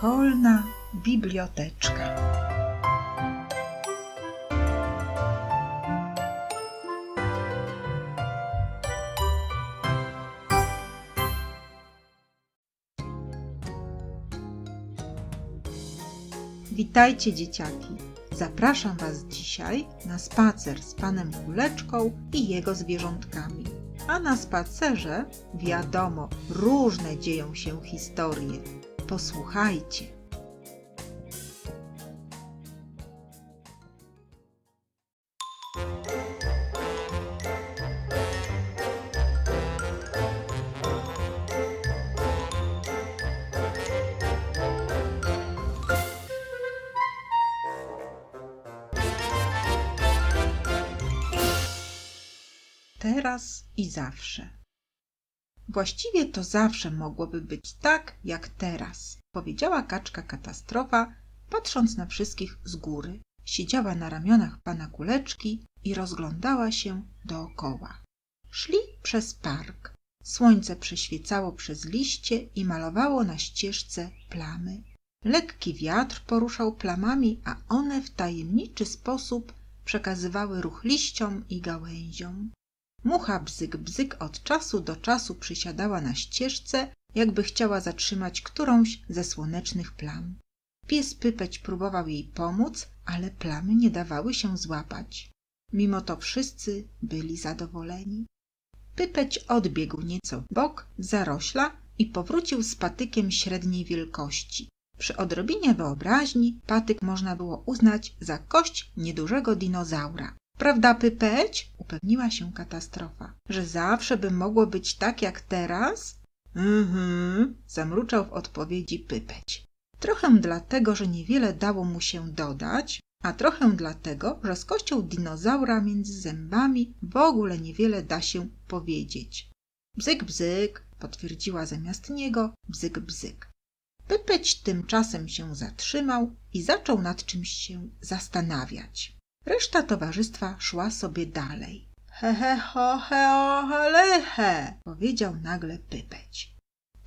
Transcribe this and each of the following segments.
Szkolna biblioteczka. Witajcie dzieciaki. Zapraszam Was dzisiaj na spacer z panem Kuleczką i jego zwierzątkami. A na spacerze, wiadomo, różne dzieją się historie. Posłuchajcie. Teraz i zawsze. Właściwie to zawsze mogłoby być tak, jak teraz, powiedziała kaczka katastrofa, patrząc na wszystkich z góry. Siedziała na ramionach pana kuleczki i rozglądała się dookoła. Szli przez park. Słońce przeświecało przez liście i malowało na ścieżce plamy. Lekki wiatr poruszał plamami, a one w tajemniczy sposób przekazywały ruch liściom i gałęziom. Mucha bzyk bzyk od czasu do czasu przysiadała na ścieżce, jakby chciała zatrzymać którąś ze słonecznych plam. Pies Pypeć próbował jej pomóc, ale plamy nie dawały się złapać. Mimo to wszyscy byli zadowoleni. Pypeć odbiegł nieco bok, zarośla i powrócił z patykiem średniej wielkości. Przy odrobinie wyobraźni patyk można było uznać za kość niedużego dinozaura. Prawda, Pypeć? Upewniła się katastrofa. Że zawsze by mogło być tak jak teraz? Mhm, zamruczał w odpowiedzi Pypeć. Trochę dlatego, że niewiele dało mu się dodać, a trochę dlatego, że z kością dinozaura między zębami w ogóle niewiele da się powiedzieć. Bzyk, bzyk, potwierdziła zamiast niego bzyk, bzyk. Pypeć tymczasem się zatrzymał i zaczął nad czymś się zastanawiać. Reszta towarzystwa szła sobie dalej. He, he, ho, he, he, powiedział nagle Pypeć.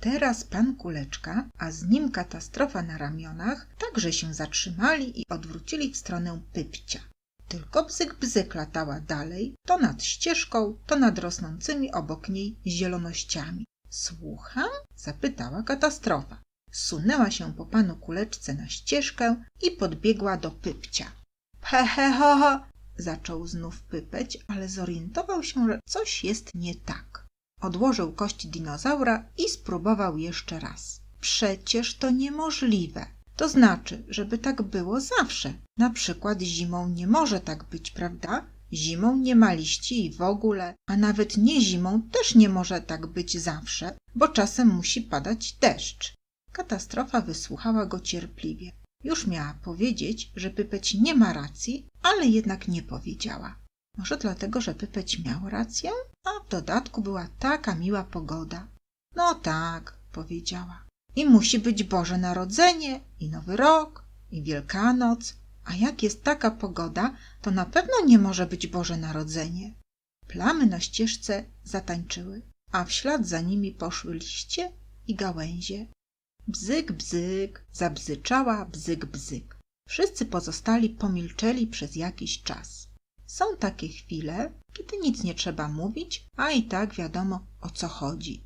Teraz pan Kuleczka, a z nim katastrofa na ramionach, także się zatrzymali i odwrócili w stronę Pypcia. Tylko bzyk bzyk latała dalej, to nad ścieżką, to nad rosnącymi obok niej zielonościami. Słucham? zapytała katastrofa. Sunęła się po panu Kuleczce na ścieżkę i podbiegła do Pypcia. He, he, zaczął znów pypeć, ale zorientował się, że coś jest nie tak. Odłożył kość dinozaura i spróbował jeszcze raz. Przecież to niemożliwe. To znaczy, żeby tak było zawsze. Na przykład zimą nie może tak być, prawda? Zimą nie ma liści i w ogóle, a nawet nie zimą też nie może tak być zawsze, bo czasem musi padać deszcz. Katastrofa wysłuchała go cierpliwie. Już miała powiedzieć, że Pypeć nie ma racji, ale jednak nie powiedziała. Może dlatego, że Pypeć miał rację? A w dodatku była taka miła pogoda. No tak, powiedziała. I musi być Boże Narodzenie, i Nowy Rok, i Wielkanoc. A jak jest taka pogoda, to na pewno nie może być Boże Narodzenie. Plamy na ścieżce zatańczyły, a w ślad za nimi poszły liście i gałęzie. Bzyk, bzyk, zabzyczała bzyk, bzyk. Wszyscy pozostali pomilczeli przez jakiś czas. Są takie chwile, kiedy nic nie trzeba mówić, a i tak wiadomo o co chodzi.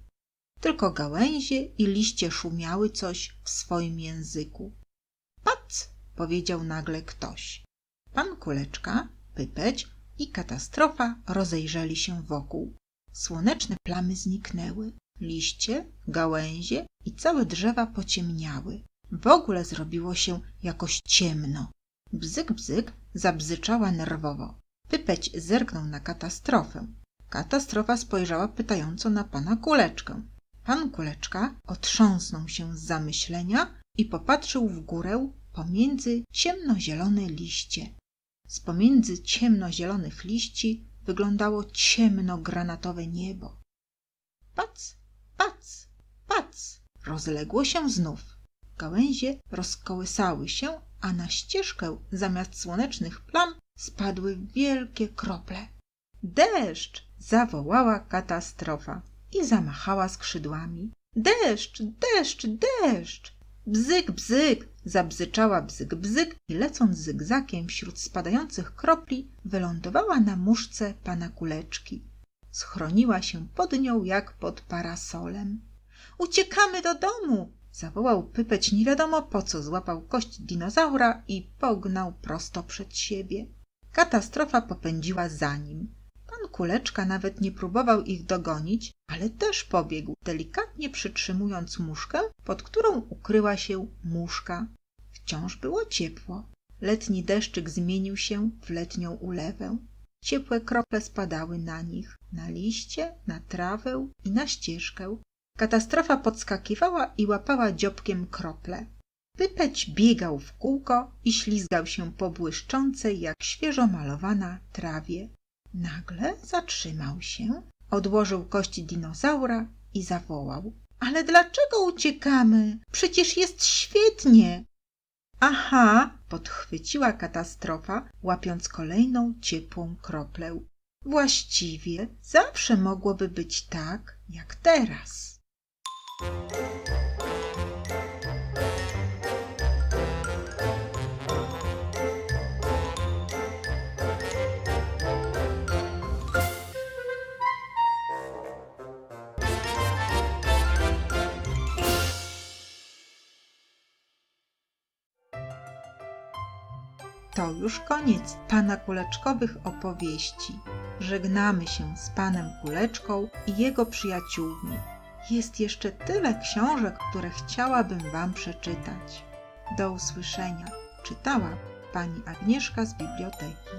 Tylko gałęzie i liście szumiały coś w swoim języku. Pac! powiedział nagle ktoś. Pan Kuleczka, Pypeć i katastrofa rozejrzeli się wokół. Słoneczne plamy zniknęły. Liście, gałęzie i całe drzewa pociemniały. W ogóle zrobiło się jakoś ciemno. Bzyk, bzyk zabzyczała nerwowo. Pypeć zerknął na katastrofę. Katastrofa spojrzała pytająco na pana Kuleczkę. Pan Kuleczka otrząsnął się z zamyślenia i popatrzył w górę pomiędzy ciemnozielone liście. Z pomiędzy ciemnozielonych liści wyglądało ciemno-granatowe niebo. Pac, pac, pac! Rozległo się znów. Gałęzie rozkołysały się, a na ścieżkę zamiast słonecznych plam spadły wielkie krople. Deszcz! zawołała katastrofa i zamachała skrzydłami. Deszcz, deszcz, deszcz! Bzyk, bzyk! Zabzyczała bzyk, bzyk i lecąc zygzakiem wśród spadających kropli, wylądowała na muszce pana kuleczki. Schroniła się pod nią jak pod parasolem. Uciekamy do domu! Zawołał Pypeć nie wiadomo po co, złapał kość dinozaura i pognał prosto przed siebie. Katastrofa popędziła za nim. Pan Kuleczka nawet nie próbował ich dogonić, ale też pobiegł, delikatnie przytrzymując muszkę, pod którą ukryła się muszka. Wciąż było ciepło. Letni deszczyk zmienił się w letnią ulewę. Ciepłe krople spadały na nich, na liście, na trawę i na ścieżkę. Katastrofa podskakiwała i łapała dziobkiem krople. Pypeć biegał w kółko i ślizgał się po błyszczącej, jak świeżo malowana trawie. Nagle zatrzymał się, odłożył kości dinozaura i zawołał. Ale dlaczego uciekamy? Przecież jest świetnie. Aha, podchwyciła katastrofa, łapiąc kolejną ciepłą kroplę. Właściwie zawsze mogłoby być tak, jak teraz. To już koniec pana kuleczkowych opowieści. Żegnamy się z panem kuleczką i jego przyjaciółmi. Jest jeszcze tyle książek, które chciałabym wam przeczytać. Do usłyszenia. Czytała pani Agnieszka z biblioteki.